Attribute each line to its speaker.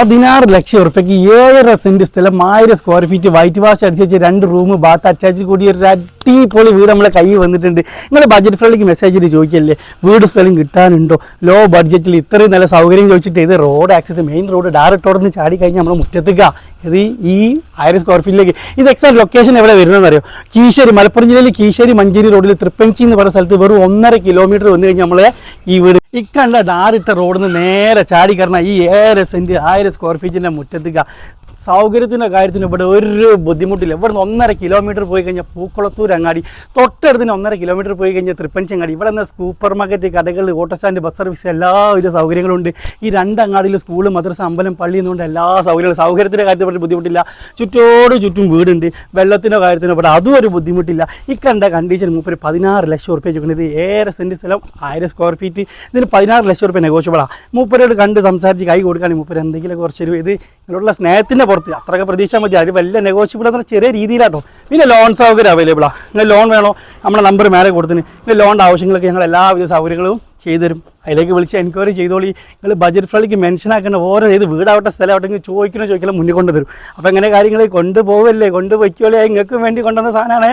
Speaker 1: പതിനാറ് ലക്ഷം ഉറുപ്പ്യക്ക് ഏഴര സെന്റ് സ്ഥലം ആയിരം സ്ക്വയർ ഫീറ്റ് വൈറ്റ് വാഷ് അടിച്ച് രണ്ട് റൂം ബാത്ത് അറ്റാച്ച് കൂടി ഒരു അടിപൊളി വീട് നമ്മളെ കൈ വന്നിട്ടുണ്ട്. നിങ്ങൾ ബഡ്ജറ്റ് ഫ്രണ്ട്ലിക്ക് മെസ്സേജിൽ ചോദിക്കല്ലേ? വീട് സ്ഥലം കിട്ടാനുണ്ടോ? ലോ ബഡ്ജറ്റിൽ ഇത്രയും നല്ല സൗകര്യം ചോദിച്ചിട്ട് ഇത് road access main road direct റോഡിൽ നിന്ന് ചാടി കഴിഞ്ഞാൽ നമ്മൾ മുറ്റത്തേക്ക. ഇത് ഈ ആയിരം സ്ക്വയർ ഫീറ്റിലേക്ക് ഇത് എക്സാക്ട് ലൊക്കേഷൻ എവിടെ വരുന്നതെന്ന് അറിയോ കീശ്ശേരി മലപ്പുറം ജില്ലയിൽ കീശ്ശേരി മഞ്ചേരി റോഡിൽ തൃപ്പഞ്ചി എന്ന് പറയുന്ന സ്ഥലത്ത് വെറും ഒന്നര കിലോമീറ്റർ വന്നു കഴിഞ്ഞാൽ നമ്മളെ ഈ വീട്. ഇക്കണ്ട ഡാറിട്ട റോഡിൽ നിന്ന് നേരെ ചാടി കയറുന്ന ഈ ഏഴര സെന്റ് ആയിരം സ്ക്വയർ ഫീറ്റിന്റെ മുറ്റത്തേക്ക്. സൗകര്യത്തിന്റെ കാര്യത്തിന് ഇവിടെ ഒരു ബുദ്ധിമുട്ടില്ല. ഇവിടെ നിന്ന് ഒന്നര കിലോമീറ്റർ പോയി കഴിഞ്ഞാൽ പൂക്കുളത്തൂർ അങ്ങാടി തൊട്ടടുത്തിന് ഒന്നര കിലോമീറ്റർ പോയി കഴിഞ്ഞാൽ തൃപ്പഞ്ചങ്ങാടി ഇവിടെ നിന്ന് സൂപ്പർ മാർക്കറ്റ് കടകൾ ഓട്ടോ സ്റ്റാൻഡ് ബസ് സർവീസ് എല്ലാവിധ സൗകര്യങ്ങളും ഉണ്ട് ഈ രണ്ട് അങ്ങാടിയിൽ സ്കൂൾ മദ്രസ അമ്പലം പള്ളി എന്നുകൊണ്ട് എല്ലാ സൗകര്യങ്ങളും. സൗകര്യത്തിന്റെ കാര്യത്തിൽ ഇവിടെ ബുദ്ധിമുട്ടില്ല. ചുറ്റോട് ചുറ്റും വീടുണ്ട്. വെള്ളത്തിന്റെ കാര്യത്തിന് ഇവിടെ അതും ഒരു ബുദ്ധിമുട്ടില്ല. ഈ കണ്ട കണ്ടീഷൻ മുപ്പത് പതിനാറ് ലക്ഷം ഉറുപ്പ്യ ചോദിക്കുന്നത്. ഏറെ സെന്റ് സ്ഥലം ആയിരം സ്ക്വയർ ഫീറ്റ് ഇതിന് പതിനാറ് ലക്ഷം ഉറുപ്പ്യ നെഗോഷ്യബിളാണ് മൂപ്പരോട് കണ്ട് സംസാരിച്ച് കൈ കൊടുക്കുകയാണെങ്കിൽ മൂപ്പര് എന്തെങ്കിലും കുറച്ചൊരു ഇത് നിങ്ങളുള്ള സ്നേഹത്തിന്റെ പുറത്ത്. അത്രയൊക്കെ പ്രതീക്ഷ മതി. അത് വലിയ നെഗോഷ്യബിൾ എന്ന ചെറിയ രീതിയിലാട്ടോ. പിന്നെ ലോൺ സൗകര്യം അവൈലബിളാണ് നിങ്ങൾ ലോൺ വേണോ? നമ്മുടെ നമ്പർ മേലെ കൊടുത്തിന്. നിങ്ങൾ ലോണിന്റെ ആവശ്യങ്ങളൊക്കെ ഞങ്ങൾ എല്ലാവിധ സൗകര്യങ്ങളും ചെയ്തുതരും അതിലേക്ക് വിളിച്ച് എൻക്വയറി ചെയ്തോളി. നിങ്ങൾ ബജറ്റ് ഫ്രണ്ടിലേക്ക് മെൻഷൻ ആക്കേണ്ട ഓരോ ഇത് വീടാവട്ടെ സ്ഥലമാവട്ടെ നിങ്ങൾ ചോദിക്കണോ ചോദിക്കണം മുന്നിൽ കൊണ്ടുതരും അപ്പോൾ അങ്ങനെ കാര്യങ്ങൾ കൊണ്ടുപോകല്ലേ കൊണ്ടുപോയിക്കോളേ. നിങ്ങൾക്കും വേണ്ടി കൊണ്ടുവന്ന സാധനമാണ്.